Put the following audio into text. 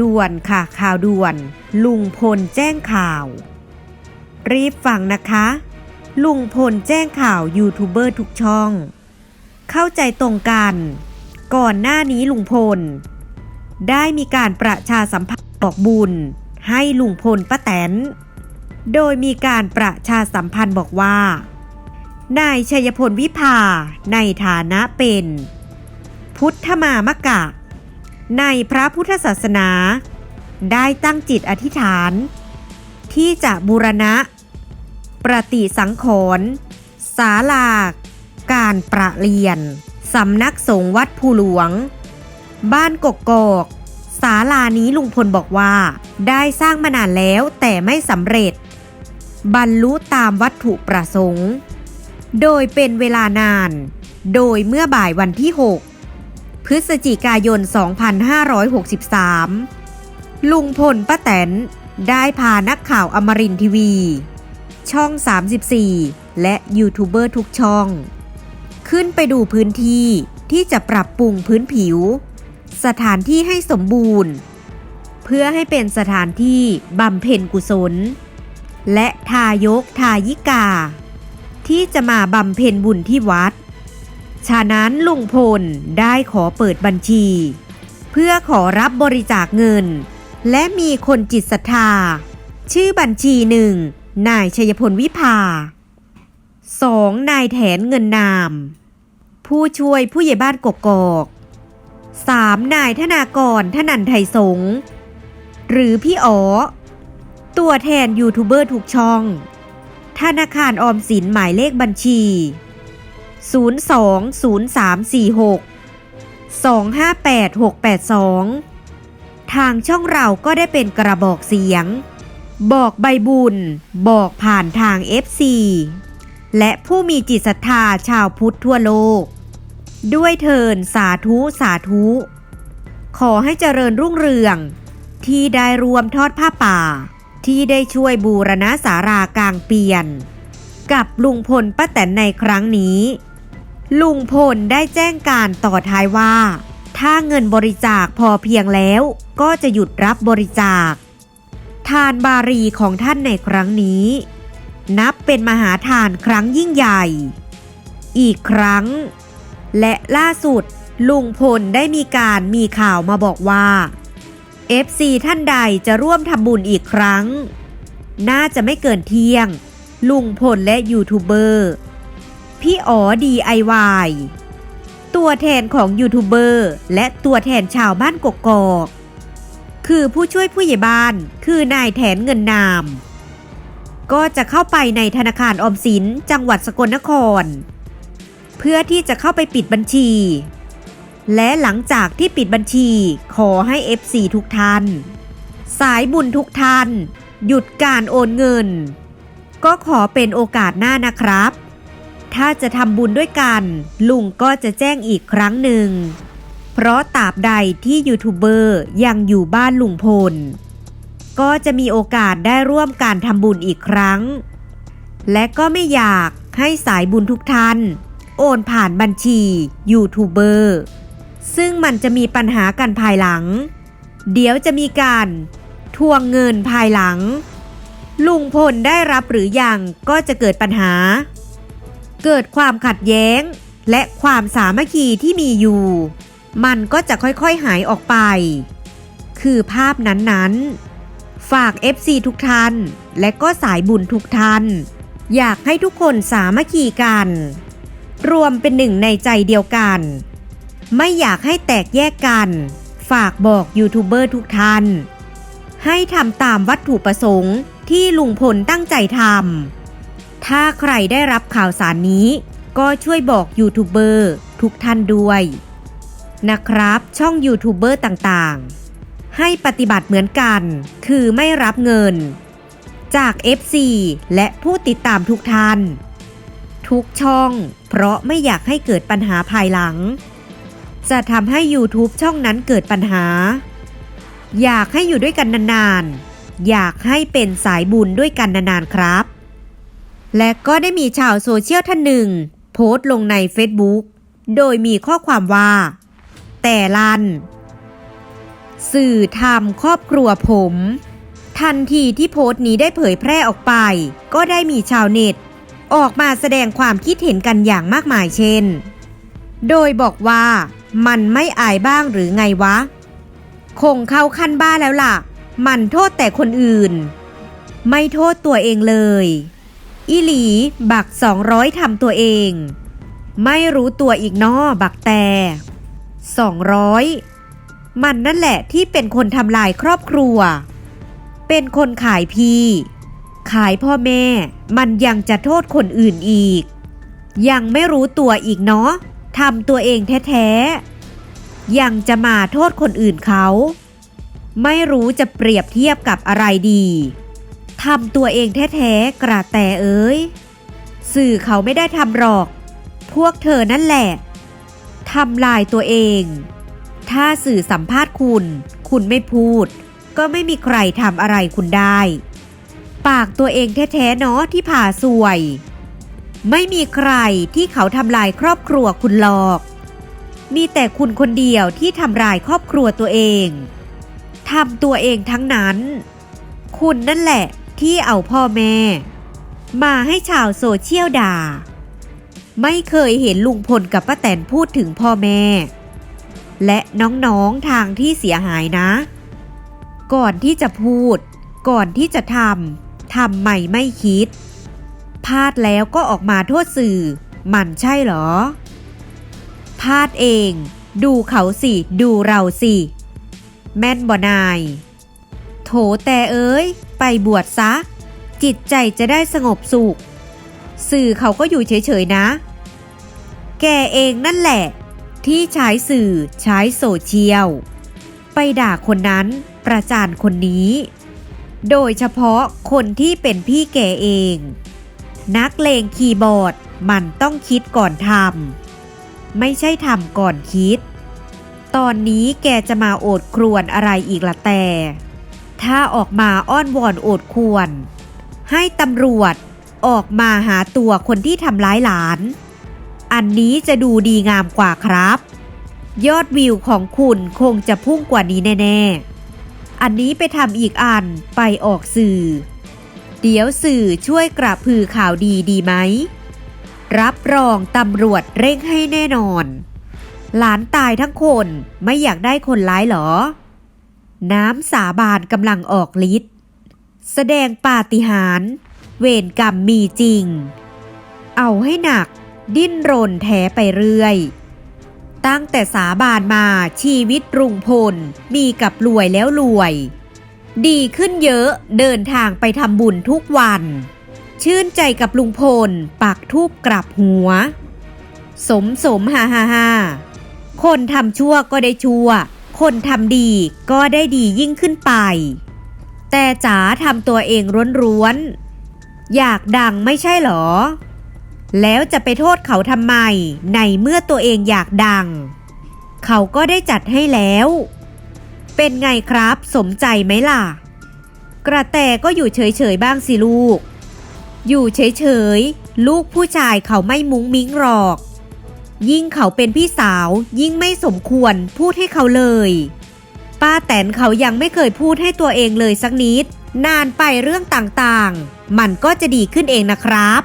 ด่วนค่ะ ข่าวด่วน ลุงพลแจ้งข่าว รีบฟังนะคะ ลุงพลแจ้งข่าวยูทูบเบอร์ทุกช่อง เข้าใจตรงกัน ก่อนหน้านี้ลุงพล ได้มีการประชาสัมพันธ์บอกบุญ ให้ลุงพลป้าแตน โดยมีการประชาสัมพันธ์บอกว่า นายชัยพลวิภาในฐานะเป็น พุทธมามกะ ในพระพุทธศาสนา ได้ตั้งจิตอธิษฐาน ที่จะบูรณะ ประติสังขรณ์ศาลาการประเรียน สำนักสงฆ์วัดภูหลวง บ้านกกกอกศาลานี้ลุงพลบอกว่า ได้สร้างมานานแล้วแต่ไม่สำเร็จ บรรลุตามวัตถุประสงค์ โดยเป็นเวลานาน โดยเมื่อบ่ายวันที่ 6 พฤศจิกายน 2563 ลุงพลป้าแตนได้พานักข่าวอมรินทีวี ช่อง 34 และยูทูบเบอร์ทุกช่อง ขึ้นไปดูพื้นที่ที่จะปรับปรุงพื้นผิว สถานที่ให้สมบูรณ์ เพื่อให้เป็นสถานที่บำเพ็ญกุศล และทายกทายิกา ที่จะมาบำเพ็ญบุญที่วัด ฉะนั้นลุงพลได้ขอเปิดบัญชี เพื่อขอรับบริจาคเงิน และมีคนจิตศรัทธา ชื่อบัญชีหนึ่งนายชัยพลวิภา 2. นายแถนเงินนาม ผู้ช่วยผู้ใหญ่บ้านกกอก 3. นายธนากรธนันไทยสงหรือพี่อ๋อ ตัวแทนยูทูบเบอร์ทุกช่อง ธนาคารออมสินหมายเลขบัญชี 02-0346-258682 ทางช่องเราก็ได้เป็นกระบอกเสียง บอกใบบุญ บอกผ่านทาง FC และผู้มีจิตศรัทธาชาวพุทธทั่วโลก ด้วยเทินสาธุสาธุ ขอให้เจริญรุ่งเรือง ที่ได้รวมทอดผ้าป่า ที่ได้ช่วยบูรณะสารากลางเปลี่ยน กับลุงพลป้าแตนในครั้งนี้ ลุงพลได้แจ้งการต่อท้ายว่า ถ้าเงินบริจาคพอเพียงแล้ว ก็จะหยุดรับบริจาค ทานบารีของท่านในครั้งนี้ นับเป็นมหาทานครั้งยิ่งใหญ่ อีกครั้ง และล่าสุดลุงพลได้มีการมีข่าวมาบอกว่า FC ท่านใดจะร่วมทำบุญอีกครั้ง น่าจะไม่เกินเที่ยง ลุงพลและยูทูบเบอร์ พี่อ๋อ DIY ตัวแทนของยูทูบเบอร์และตัวแทนชาวบ้านกกอก คือผู้ช่วยผู้ใหญ่บ้านคือนายแทนเงินนาม ก็จะเข้าไปในธนาคารออมสินจังหวัดสกลนคร เพื่อที่จะเข้าไปปิดบัญชี และหลังจากที่ปิดบัญชีขอให้ FC ทุกท่าน สายบุญทุกท่าน หยุดการโอนเงิน ก็ขอเป็นโอกาสหน้านะครับ ถ้าจะทำบุญด้วยกัน ลุงก็จะแจ้งอีกครั้งหนึ่ง เพราะตราบใดที่ยูทูบเบอร์ยังอยู่บ้านลุงพล ก็จะมีโอกาสได้ร่วมการทำบุญอีกครั้ง และก็ไม่อยากให้สายบุญทุกท่าน โอนผ่านบัญชียูทูบเบอร์ซึ่งมันจะมีปัญหากันภายหลัง เดี๋ยวจะมีการทวงเงินภายหลัง ลุงพลได้รับหรือยังก็จะเกิดปัญหา เกิดความขัดแย้ง และความสามัคคีที่มีอยู่ มันก็จะค่อยๆหายออกไป คือภาพนั้นๆ ฝาก FC ทุกท่าน และก็สายบุญทุกท่าน อยากให้ทุกคนสามัคคีกัน รวมเป็นหนึ่งในใจเดียวกัน ไม่อยากให้แตกแยกกัน ฝากบอกยูทูบเบอร์ทุกท่าน ให้ทำตามวัตถุประสงค์ที่ลุงพลตั้งใจทำ ถ้าใครได้รับข่าวสารนี้ ก็ช่วยบอกยูทูบเบอร์ทุกท่านด้วย นะครับ ช่องยูทูบเบอร์ต่างๆ ให้ปฏิบัติเหมือนกัน คือไม่รับเงิน จาก FC และผู้ติดตามทุกท่าน ทุกช่อง เพราะไม่อยากให้เกิดปัญหาภายหลัง จะทำให้ YouTube ช่องนั้นเกิดปัญหา อยากให้อยู่ด้วยกันนานๆ อยากให้เป็นสายบุญด้วยกันนานๆครับ และก็ได้มีชาวโซเชียลท่านหนึ่ง โพสต์ลงใน Facebook โดยมีข้อความว่า แต่ลัน สื่อทำครอบครัวผม ทันทีที่โพสต์นี้ได้เผยแพร่ออกไป ก็ได้มีชาวเน็ต ออกมาแสดงความคิดเห็นกันอย่างมากมายเช่น โดยบอกว่ามันไม่อายบ้างหรือไงวะ คงเข้าขั้นบ้าแล้วล่ะ มันโทษแต่คนอื่น ไม่โทษตัวเองเลย อีหลี บักสองร้อยทำตัวเอง ไม่รู้ตัวอีกนอบักแต่สองร้อยมันนั่นแหละที่เป็นคนทำลายครอบครัว เป็นคนขายพี่ ขายพ่อแม่ มันยังจะโทษคนอื่นอีก ยังไม่รู้ตัวอีกเนาะทำตัวเองแท้ๆ ยังจะมาโทษคนอื่นเขา ไม่รู้จะเปรียบเทียบกับอะไรดี ทำตัวเองแท้ๆกระแตเอ้ยสื่อเขาไม่ได้ทำหรอก พวกเธอนั่นแหละทำลายตัวเอง ถ้าสื่อสัมภาษณ์คุณ คุณไม่พูด ก็ไม่มีใครทำอะไรคุณได้ ปากตัวเองแท้ๆเนาะที่ผ่าสวย ไม่มีใครที่เขาทำลายครอบครัวคุณหรอก มีแต่คุณคนเดียวที่ทำลายครอบครัวตัวเองทำตัวเองทั้งนั้น คุณนั่นแหละ ที่เอาพ่อแม่ มาให้ชาวโซเชียลด่า ไม่เคยเห็นลุงพลกับป้าแตนพูดถึงพ่อแม่ และน้องๆทางที่เสียหายนะ ก่อนที่จะพูด ก่อนที่จะทำทำใหม่ไม่คิดพลาดแล้วก็ออกมาโทษสื่อ มันใช่เหรอพลาดเอง ดูเขาสิ ดูเราสิ แม่นบ่นาย โถแต่เอ้ย ไปบวชซะ จิตใจจะได้สงบสุข สื่อเขาก็อยู่เฉยๆนะ แกเองนั่นแหละ ที่ใช้สื่อใช้โซเชียล ไปด่าคนนั้นประจานคนนี้ โดยเฉพาะคนที่เป็นพี่แกเอง นักเลงคีย์บอร์ดมันต้องคิดก่อนทำไม่ใช่ทำก่อนคิด ตอนนี้แกจะมาโอดครวนอะไรอีกละแต่ ถ้าออกมาอ้อนวอนโอดควร ให้ตำรวจออกมาหาตัวคนที่ทำร้ายหลาน อันนี้จะดูดีงามกว่าครับ ยอดวิวของคุณคงจะพุ่งกว่านี้แน่ ๆ อันนี้ไปทำอีกอันไปออกสื่อ เดี๋ยวสื่อช่วยกระพือข่าวดีดีไหม รับรองตำรวจเร่งให้แน่นอน หลานตายทั้งคนไม่อยากได้คนร้ายหรอ น้ำสาบานกำลังออกฤทธิ์แสดงปาฏิหาริย์เวรกรรมมีจริง เอาให้หนัก ดิ้นรนแท้ไปเรื่อย ตั้งแต่สาบานมาชีวิตรุงพล มีกับรวยแล้วรวย ดีขึ้นเยอะเดินทางไปทำบุญทุกวัน ชื่นใจกับลุงพล ปักทูบกลับหัว สมสมฮ่าฮ่าฮ่าคนทำชั่วก็ได้ชั่ว คนทำดีก็ได้ดียิ่งขึ้นไป แต่จ๋าทำตัวเองร้วนๆ อยากดังไม่ใช่หรอ แล้วจะไปโทษเขาทำไม ในเมื่อตัวเองอยากดัง เขาก็ได้จัดให้แล้ว เป็นไงครับสมใจไหมล่ะ กระแตก็อยู่เฉยๆบ้างสิลูก อยู่เฉยๆ ลูกผู้ชายเขาไม่มุ้งมิ้งหรอก ยิ่งเขาเป็นพี่สาว ยิ่งไม่สมควรพูดให้เขาเลย ป้าแตนเขายังไม่เคยพูดให้ตัวเองเลยสักนิด นานไปเรื่องต่างๆ มันก็จะดีขึ้นเองนะครับ